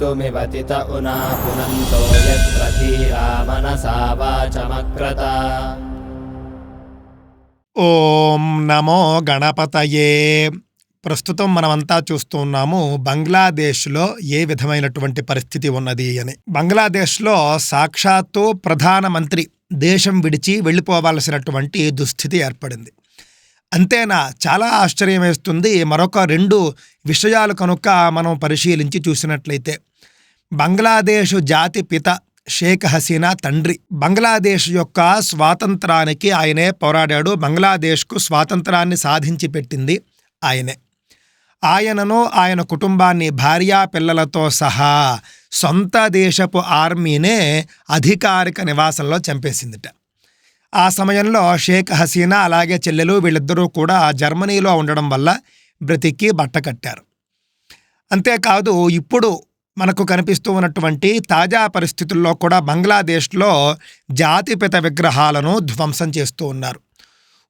मृत्युमिवतित उना पुनन्तो यत्र धीरा मनसा वाचमक्रत ఓం నమో గణపతయే ప్రస్తుతం మనమంతా చూస్తున్నాము బంగ్లాదేశ్లో ఏ విధమైనటువంటి పరిస్థితి ఉన్నది అని బంగ్లాదేశ్లో సాక్షాత్తు ప్రధానమంత్రి దేశం విడిచి వెళ్ళిపోవాల్సినటువంటి దుస్థితి ఏర్పడింది అంతేనా చాలా ఆశ్చర్యం వేస్తుంది మరొక రెండు విషయాలు కనుక మనం పరిశీలించి చూసినట్లయితే బంగ్లాదేశ్ జాతి పిత షేక్ హసీనా తండ్రి. బంగ్లాదేశ్ యొక్క స్వాతంత్రానికి ఆయనే పోరాడాడు. బంగ్లాదేశ్కు స్వాతంత్రాన్ని సాధించి పెట్టింది ఆయనే. ఆయనను ఆయన కుటుంబాన్ని భార్యా పిల్లలతో సహా సొంత దేశపు ఆర్మీనే అధికారిక నివాసంలో చంపేసిందిట. ఆ సమయంలో షేక్ హసీనా అలాగే చెల్లెలు వీళ్ళిద్దరూ కూడా జర్మనీలో ఉండడం వల్ల బ్రతికి బట్ట కట్టారు. అంతేకాదు ఇప్పుడు మనకు కనిపిస్తూ ఉన్నటువంటి తాజా పరిస్థితుల్లో కూడా బంగ్లాదేశ్లో జాతిపిత విగ్రహాలను ధ్వంసం చేస్తూ ఉన్నారు.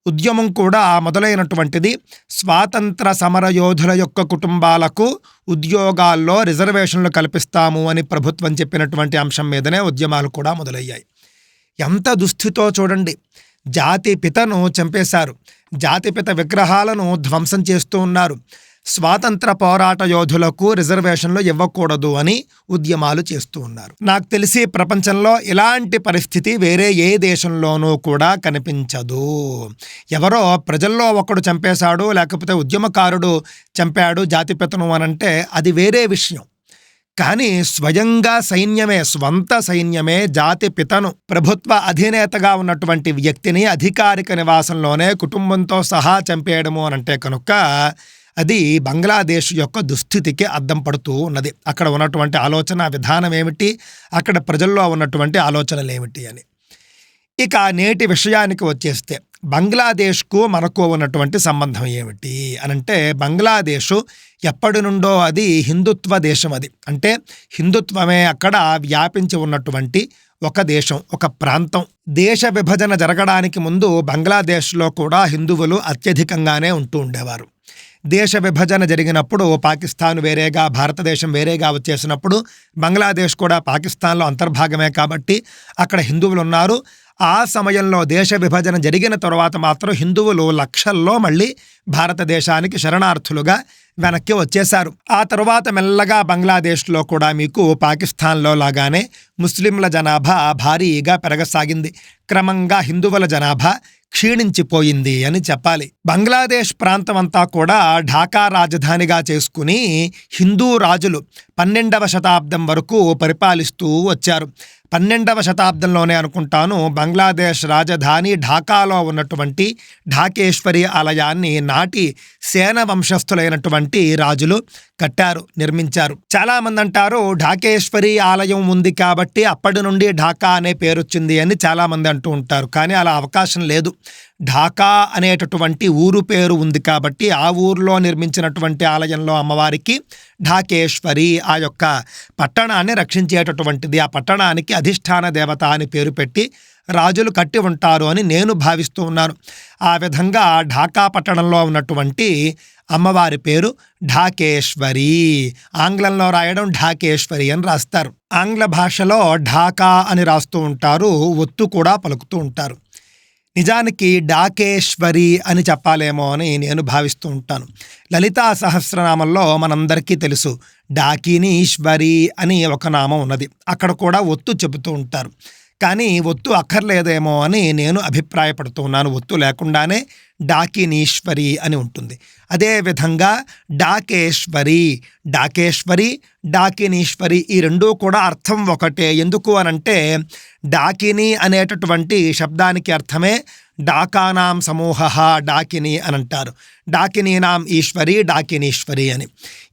ఉద్యమం కూడా మొదలైనటువంటిది స్వాతంత్ర సమరయోధుల యొక్క కుటుంబాలకు ఉద్యోగాల్లో రిజర్వేషన్లు కల్పిస్తాము అని ప్రభుత్వం చెప్పినటువంటి అంశం మీదనే ఉద్యమాలు కూడా మొదలయ్యాయి. ఎంత దుస్థితో చూడండి. జాతి పితను చంపేశారు. జాతిపిత విగ్రహాలను ధ్వంసం చేస్తూ ఉన్నారు. స్వాతంత్ర పోరాట యోధులకు రిజర్వేషన్లు ఇవ్వకూడదు అని ఉద్యమాలు చేస్తూ ఉన్నారు. నాకు తెలిసి ప్రపంచంలో ఇలాంటి పరిస్థితి వేరే ఏ దేశంలోనూ కూడా కనిపించదు. ఎవరో ప్రజల్లో ఒకడు చంపేశాడు లేకపోతే ఉద్యమకారుడు చంపాడు జాతిపెతను అనంటే అది వేరే విషయం. కానీ స్వయంగా సైన్యమే స్వంత సైన్యమే జాతి పితను ప్రభుత్వ అధినేతగా ఉన్నటువంటి వ్యక్తిని అధికారిక నివాసంలోనే కుటుంబంతో సహా చంపేయడము అనంటే కనుక అది బంగ్లాదేశ్ యొక్క దుస్థితికి అద్దం పడుతూ ఉన్నది. అక్కడ ఉన్నటువంటి ఆలోచన విధానం ఏమిటి? అక్కడ ప్రజల్లో ఉన్నటువంటి ఆలోచనలు ఏమిటి అని. ఇక నేటి విషయానికి వచ్చేస్తే బంగ్లాదేశ్కు మనకు ఉన్నటువంటి సంబంధం ఏమిటి అనంటే బంగ్లాదేశ్ ఎప్పటి నుండో అది హిందుత్వ దేశం అది. అంటే హిందుత్వమే అక్కడ వ్యాపించి ఉన్నటువంటి ఒక దేశం ఒక ప్రాంతం. దేశ విభజన జరగడానికి ముందు బంగ్లాదేశ్లో కూడా హిందువులు అత్యధికంగానే ఉంటూ ఉండేవారు. దేశ విభజన జరిగినప్పుడు పాకిస్తాన్ వేరేగా భారతదేశం వేరేగా వచ్చేసినప్పుడు బంగ్లాదేశ్ కూడా పాకిస్తాన్లో అంతర్భాగమే కాబట్టి అక్కడ హిందువులు ఉన్నారు. ఆ సమయంలో దేశ విభజన జరిగిన తర్వాత మాత్రం హిందువులు లక్షల్లో మళ్ళీ భారతదేశానికి శరణార్థులుగా వెనక్కి వచ్చేశారు. ఆ తరువాత మెల్లగా బంగ్లాదేశ్లో కూడా మీకు పాకిస్తాన్లో లాగానే ముస్లింల జనాభా భారీగా పెరగసాగింది. క్రమంగా హిందువుల జనాభా క్షీణించిపోయింది అని చెప్పాలి. బంగ్లాదేశ్ ప్రాంతమంతా కూడా ఢాకా రాజధానిగా చేసుకుని హిందూ రాజులు పన్నెండవ శతాబ్దం వరకు పరిపాలిస్తూ వచ్చారు. పన్నెండవ శతాబ్దంలోనే అనుకుంటాను బంగ్లాదేశ్ రాజధాని ఢాకాలో ఉన్నటువంటి ఢాకేశ్వరి ఆలయాన్ని నాటి సేన వంశస్థులైనటువంటి రాజులు కట్టారు నిర్మించారు. చాలామంది అంటారు ఢాకేశ్వరి ఆలయం ఉంది కాబట్టి అప్పటి నుండి ఢాకా అనే పేరు వచ్చింది అని చాలామంది అంటూ ఉంటారు. కానీ అలా అవకాశం లేదు. ఢాకా అనేటటువంటి ఊరు పేరు ఉంది కాబట్టి ఆ ఊరిలో నిర్మించినటువంటి ఆలయంలో అమ్మవారికి ఢాకేశ్వరి ఆ యొక్క పట్టణాన్ని రక్షించేటటువంటిది. ఆ పట్టణానికి అధిష్టాన దేవత అని పేరు పెట్టి రాజులు కట్టి ఉంటారు అని నేను భావిస్తూ ఉన్నాను. ఆ విధంగా ఢాకా పట్టణంలో ఉన్నటువంటి అమ్మవారి పేరు ఢాకేశ్వరి. ఆంగ్లంలో రాయడం ఢాకేశ్వరి అని రాస్తారు. ఆంగ్ల భాషలో ఢాకా అని రాస్తూ ఉంటారు ఒత్తు కూడా పలుకుతూ ఉంటారు. నిజానికి డాకేశ్వరి అని చెప్పాలేమో అని నేను భావిస్తూ ఉంటాను. లలితా సహస్రనామంలో మనందరికీ తెలుసు డాకినీశ్వరి అని ఒక నామం ఉన్నది. అక్కడ కూడా ఒత్తు చెబుతూ ఉంటారు. కానీ ఒత్తు అక్కర్లేదేమో అని నేను అభిప్రాయపడుతూ ఉన్నాను. ఒత్తు లేకుండానే డాకినీశ్వరి అని ఉంటుంది. అదేవిధంగా డాకేశ్వరి డాకేశ్వరి డాకినీశ్వరి ఈ రెండూ కూడా అర్థం ఒకటే. ఎందుకు అనంటే డాకిని అనేటటువంటి శబ్దానికి అర్థమే డాకానాం సమూహ డాకిని అని అంటారు డాకినీనాం ఈశ్వరి డాకినీశ్వరి అని.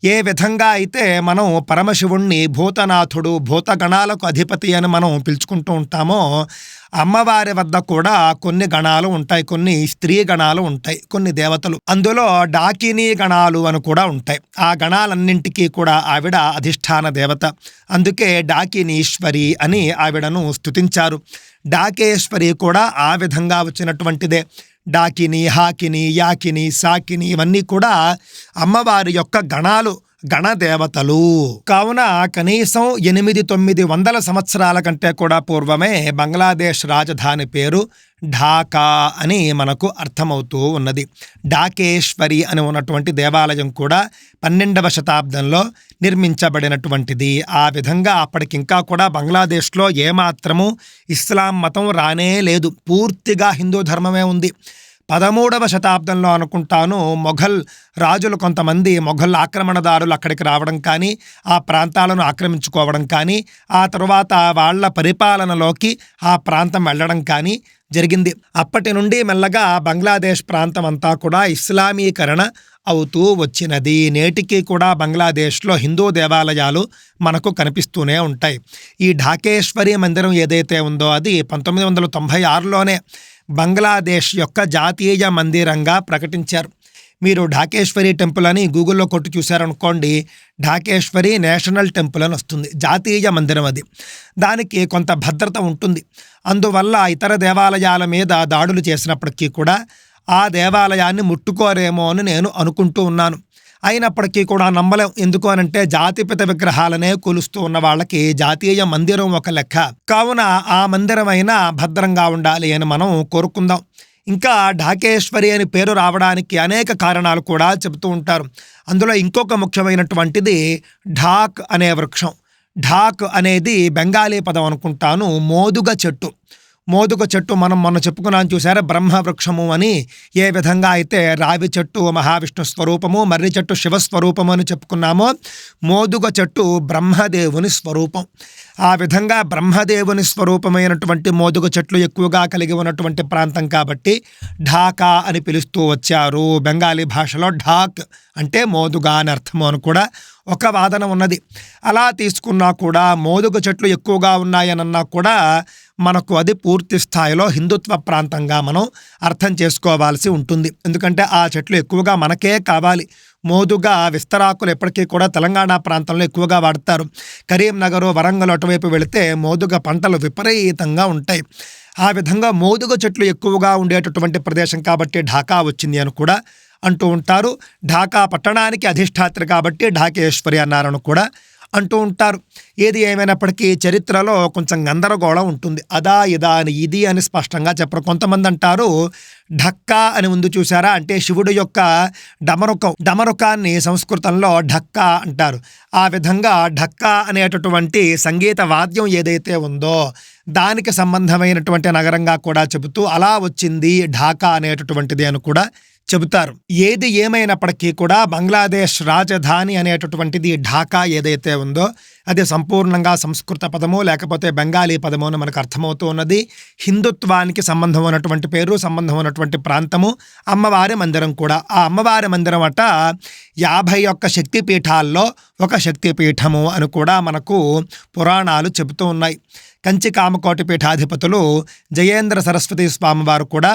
ఏ విధంగా అయితే మనం పరమశివుణ్ణి భూతనాథుడు భూతగణాలకు అధిపతి అని మనం పిలుచుకుంటూ ఉంటామో అమ్మవారి వద్ద కూడా కొన్ని గణాలు ఉంటాయి కొన్ని స్త్రీ గణాలు ఉంటాయి కొన్ని దేవతలు. అందులో డాకినీ గణాలు అని కూడా ఉంటాయి. ఆ గణాలన్నింటికీ కూడా ఆవిడ అధిష్టాన దేవత. అందుకే డాకినీశ్వరి అని ఆవిడను స్తుతించారు. డాకేశ్వరి కూడా ఆ విధంగా వచ్చినటువంటిదే. డాకిని హాకిని యాకిని సాకిని ఇవన్నీ కూడా అమ్మవారి యొక్క గణాలు గణదేవతలు. కావున కనీసం ఎనిమిది తొమ్మిది వందల సంవత్సరాల కంటే కూడా పూర్వమే బంగ్లాదేశ్ రాజధాని పేరు ఢాకా అని మనకు అర్థమవుతూ ఉన్నది. ఢాకేశ్వరి అని ఉన్నటువంటి దేవాలయం కూడా పన్నెండవ శతాబ్దంలో నిర్మించబడినటువంటిది. ఆ విధంగా అప్పటికింకా కూడా బంగ్లాదేశ్లో ఏమాత్రము ఇస్లాం మతం రానే లేదు. పూర్తిగా హిందూ ధర్మమే ఉంది. పదమూడవ శతాబ్దంలో అనుకుంటాను మొఘల్ రాజులు కొంతమంది మొఘల్ ఆక్రమణదారులు అక్కడికి రావడం కానీ ఆ ప్రాంతాలను ఆక్రమించుకోవడం కానీ ఆ తరువాత వాళ్ళ పరిపాలనలోకి ఆ ప్రాంతం వెళ్ళడం కానీ జరిగింది. అప్పటి నుండి మెల్లగా బంగ్లాదేశ్ ప్రాంతం అంతా కూడా ఇస్లామీకరణ అవుతూ వచ్చినది. నేటికి కూడా బంగ్లాదేశ్లో హిందూ దేవాలయాలు మనకు కనిపిస్తూనే ఉంటాయి. ఈ ఢాకేశ్వరి మందిరం ఏదైతే ఉందో అది పంతొమ్మిది వందల తొంభై ఆరులోనే బంగ్లాదేశ్ యొక్క జాతీయ మందిరంగా ప్రకటించారు. మీరు ఢాకేశ్వరి టెంపుల్ అని గూగుల్లో కొట్టి చూశారనుకోండి ఢాకేశ్వరి నేషనల్ టెంపుల్ అని వస్తుంది. జాతీయ మందిరం అది. దానికి కొంత భద్రత ఉంటుంది. అందువల్ల ఇతర దేవాలయాల మీద దాడులు చేసినప్పటికీ కూడా ఆ దేవాలయాన్ని ముట్టుకోరేమో అని నేను అనుకుంటూ ఉన్నాను. అయినప్పటికీ కూడా నమ్మలేం. ఎందుకు అనంటే జాతిపిత విగ్రహాలనే కొలుస్తూ ఉన్న వాళ్ళకి జాతీయ మందిరం ఒక లెక్క. కావున ఆ మందిరం అయినా భద్రంగా ఉండాలి అని మనం కోరుకుందాం. ఇంకా ఢాకేశ్వరి అని పేరు రావడానికి అనేక కారణాలు కూడా చెబుతూ ఉంటారు. అందులో ఇంకొక ముఖ్యమైనటువంటిది ఢాక్ అనే వృక్షం. ఢాక్ అనేది బెంగాలీ పదం అనుకుంటాను మోదుగ చెట్టు. మోదుగ చెట్టు మనం మొన్న చెప్పుకున్నాం చూసారా బ్రహ్మ వృక్షము అని. ఏ విధంగా అయితే రావి చెట్టు మహావిష్ణు స్వరూపము మర్రి చెట్టు శివస్వరూపము అని చెప్పుకున్నామో మోదుగ చెట్టు బ్రహ్మదేవుని స్వరూపం. ఆ విధంగా బ్రహ్మదేవుని స్వరూపమైనటువంటి మోదుగ చెట్లు ఎక్కువగా కలిగి ఉన్నటువంటి ప్రాంతం కాబట్టి ఢాకా అని పిలుస్తూ వచ్చారు. బెంగాలీ భాషలో ఢాక్ అంటే మోదుగా అని అర్థము అని కూడా ఒక వాదన ఉన్నది. అలా తీసుకున్నా కూడా మోదుగ చెట్లు ఎక్కువగా ఉన్నాయనన్నా కూడా మనకు అది పూర్తి స్థాయిలో హిందుత్వ ప్రాంతంగా మనం అర్థం చేసుకోవాల్సి ఉంటుంది. ఎందుకంటే ఆ చెట్లు ఎక్కువగా మనకే కావాలి. మోదుగా విస్తరాకులు ఎప్పటికీ కూడా తెలంగాణ ప్రాంతంలో ఎక్కువగా వాడతారు. కరీంనగర్ వరంగల్ అటువైపు వెళితే మోదుగ పంటలు విపరీతంగా ఉంటాయి. ఆ విధంగా మోదుగ చెట్లు ఎక్కువగా ఉండేటటువంటి ప్రదేశం కాబట్టి ఢాకా వచ్చింది అని కూడా అంటూ ఉంటారు. ఢాకా పట్టణానికి అధిష్టాత్రి కాబట్టి ఢాకేశ్వరి అన్నారని కూడా అంటూ ఉంటారు. ఏది ఏమైనప్పటికీ చరిత్రలో కొంచెం గందరగోళం ఉంటుంది. అదా ఇదా అని ఇది అని స్పష్టంగా చెప్పరు. కొంతమంది అంటారు ఢక్కా అని ముందు చూసారా అంటే శివుడు యొక్క డమరుకం డమరుకాన్ని సంస్కృతంలో ఢక్కా అంటారు. ఆ విధంగా ఢక్కా అనేటటువంటి సంగీత వాద్యం ఏదైతే ఉందో దానికి సంబంధమైనటువంటి నగరంగా కూడా చెబుతూ అలా వచ్చింది ఢాకా అనేటటువంటిది అని కూడా చెబుతారు. ఏది ఏమైనప్పటికీ కూడా బంగ్లాదేశ్ రాజధాని అనేటటువంటిది ఢాకా ఏదైతే ఉందో అది సంపూర్ణంగా సంస్కృత పదము లేకపోతే బెంగాలీ పదము అని మనకు అర్థమవుతూ ఉన్నది. హిందుత్వానికి సంబంధం ఉన్నటువంటి పేరు సంబంధం ఉన్నటువంటి ప్రాంతము అమ్మవారి మందిరం కూడా. ఆ అమ్మవారి మందిరం అట యాభై ఒక్క శక్తిపీఠాల్లో ఒక శక్తిపీఠము అని కూడా మనకు పురాణాలు చెబుతూ ఉన్నాయి. కంచి కామకోటి పీఠాధిపతులు జయేంద్ర సరస్వతి స్వామివారు కూడా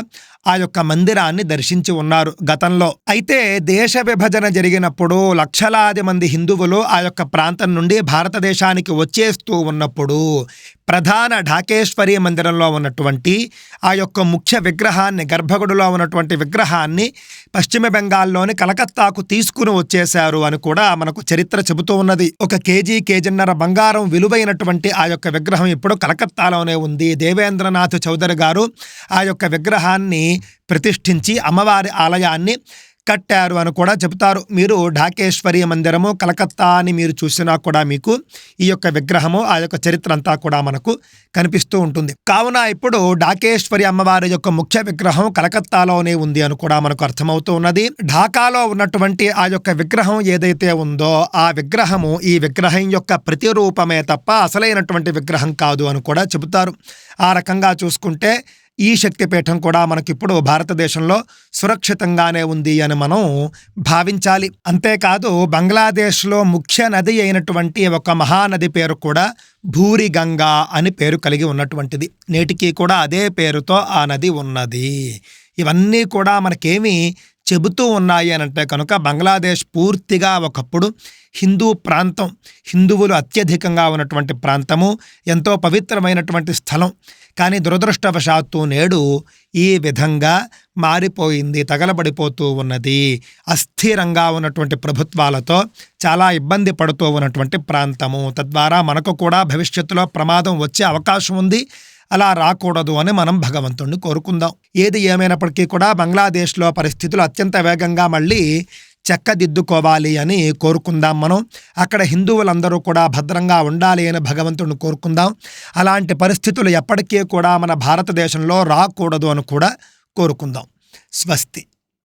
ఆ యొక్క మందిరాన్ని దర్శించి ఉన్నారు గతంలో. అయితే దేశ విభజన జరిగినప్పుడు లక్షలాది మంది హిందువులు ఆ యొక్క ప్రాంతం నుండి భారతదేశానికి వచ్చేస్తూ ఉన్నప్పుడు ప్రధాన ఢాకేశ్వరి మందిరంలో ఉన్నటువంటి ఆ యొక్క ముఖ్య విగ్రహాన్ని గర్భగుడిలో ఉన్నటువంటి విగ్రహాన్ని పశ్చిమ బెంగాల్లోని కలకత్తాకు తీసుకుని వచ్చేశారు అని కూడా మనకు చరిత్ర చెబుతూ ఉన్నది. ఒక కేజీ కేజీన్నర బంగారం విలువైనటువంటి ఆ యొక్క విగ్రహం ఇప్పుడు కలకత్తాలోనే ఉంది. దేవేంద్రనాథ్ చౌదరి గారు ఆ యొక్క విగ్రహాన్ని ప్రతిష్ఠించి అమ్మవారి ఆలయాన్ని కట్టారు అని కూడా చెబుతారు. మీరు ఢాకేశ్వరి మందిరము కలకత్తా అని మీరు చూసినా కూడా మీకు ఈ యొక్క విగ్రహము ఆ యొక్క చరిత్ర అంతా కూడా మనకు కనిపిస్తూ ఉంటుంది. కావున ఇప్పుడు ఢాకేశ్వరి అమ్మవారి యొక్క ముఖ్య విగ్రహం కలకత్తాలోనే ఉంది అని కూడా మనకు అర్థమవుతూ ఉన్నది. ఢాకాలో ఉన్నటువంటి ఆ యొక్క విగ్రహం ఏదైతే ఉందో ఆ విగ్రహము ఈ విగ్రహం యొక్క ప్రతిరూపమే తప్ప అసలైనటువంటి విగ్రహం కాదు అని కూడా చెబుతారు. ఆ రకంగా చూసుకుంటే ఈ శక్తిపీఠం కూడా మనకిప్పుడు భారతదేశంలో సురక్షితంగానే ఉంది అని మనం భావించాలి. అంతేకాదు బంగ్లాదేశ్లో ముఖ్య నది అయినటువంటి ఒక మహానది పేరు కూడా భూరి గంగా అని పేరు కలిగి ఉన్నటువంటిది. నేటికి కూడా అదే పేరుతో ఆ నది ఉన్నది. ఇవన్నీ కూడా మనకేమీ చెబుతూ ఉన్నాయి అని అంటే కనుక బంగ్లాదేశ్ పూర్తిగా ఒకప్పుడు హిందూ ప్రాంతం హిందువులు అత్యధికంగా ఉన్నటువంటి ప్రాంతము ఎంతో పవిత్రమైనటువంటి స్థలం. కానీ దురదృష్టవశాత్తు నేడు ఈ విధంగా మారిపోయింది తగలబడిపోతూ ఉన్నది. అస్థిరంగా ఉన్నటువంటి ప్రభుత్వాలతో చాలా ఇబ్బంది పడుతూ ఉన్నటువంటి ప్రాంతము. తద్వారా మనకు కూడా భవిష్యత్తులో ప్రమాదం వచ్చే అవకాశం ఉంది. అలా రాకూడదు అని మనం భగవంతుణ్ణి కోరుకుందాం. ఏది ఏమైనప్పటికీ కూడా బంగ్లాదేశ్లో పరిస్థితులు అత్యంత వేగంగా మళ్ళీ చెక్కదిద్దుకోవాలి అని కోరుకుందాం మనం. అక్కడ హిందువులందరూ కూడా భద్రంగా ఉండాలి అని భగవంతుడిని కోరుకుందాం. అలాంటి పరిస్థితులు ఎప్పటికీ కూడా మన భారతదేశంలో రాకూడదు అని కూడా కోరుకుందాం. స్వస్తి.